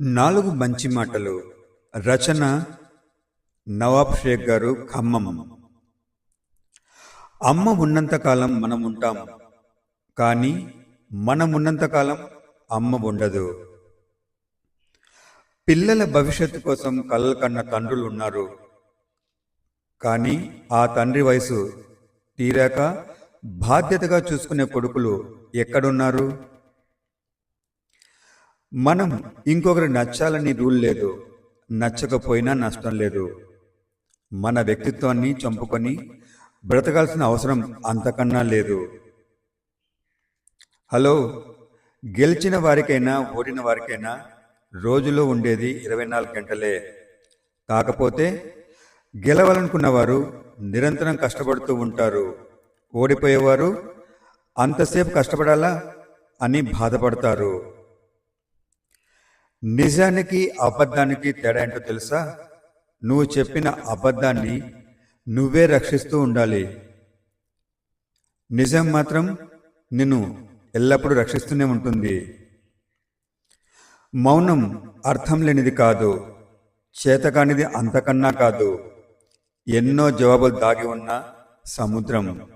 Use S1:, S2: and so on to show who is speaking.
S1: నాలుగు మంచి మాటలు. రచన నవాబ్ షేక్ గారు ఖమ్మం. అమ్మ ఉన్నంతకాలం మనం ఉంటాం కానీ మనం ఉన్నంతకాలం అమ్మ ఉండదు. పిల్లల భవిష్యత్తు కోసం కళ్ళ కన్న తండ్రులు ఉన్నారు. కానీ ఆ తండ్రి వయసు తీరాక బాధ్యతగా చూసుకునే కొడుకులు ఎక్కడున్నారు? మనం ఇంకొకరు నచ్చాలని రూల్ లేదు నచ్చకపోయినా నష్టం లేదు. మన వ్యక్తిత్వాన్ని చంపుకొని బ్రతకాల్సిన అవసరం అంతకన్నా లేదు. హలో గెలిచిన వారికైనా ఓడిన వారికైనా రోజులో ఉండేది ఇరవై నాలుగు గంటలే. కాకపోతే గెలవాలనుకున్న వారు నిరంతరం కష్టపడుతూ ఉంటారు. ఓడిపోయేవారు అంతసేపు కష్టపడాలా అని బాధపడతారు. నిజానికి అబద్ధానికి తేడా ఏంటో తెలుసా? నువ్వు చెప్పిన అబద్ధాన్ని నువ్వే రక్షిస్తూ ఉండాలి. నిజం మాత్రం నిన్ను ఎల్లప్పుడూ రక్షిస్తూనే ఉంటుంది. మౌనం అర్థం లేనిది కాదు చేతకానిది అంతకన్నా కాదు. ఎన్నో జవాబులు దాగి ఉన్న సముద్రం.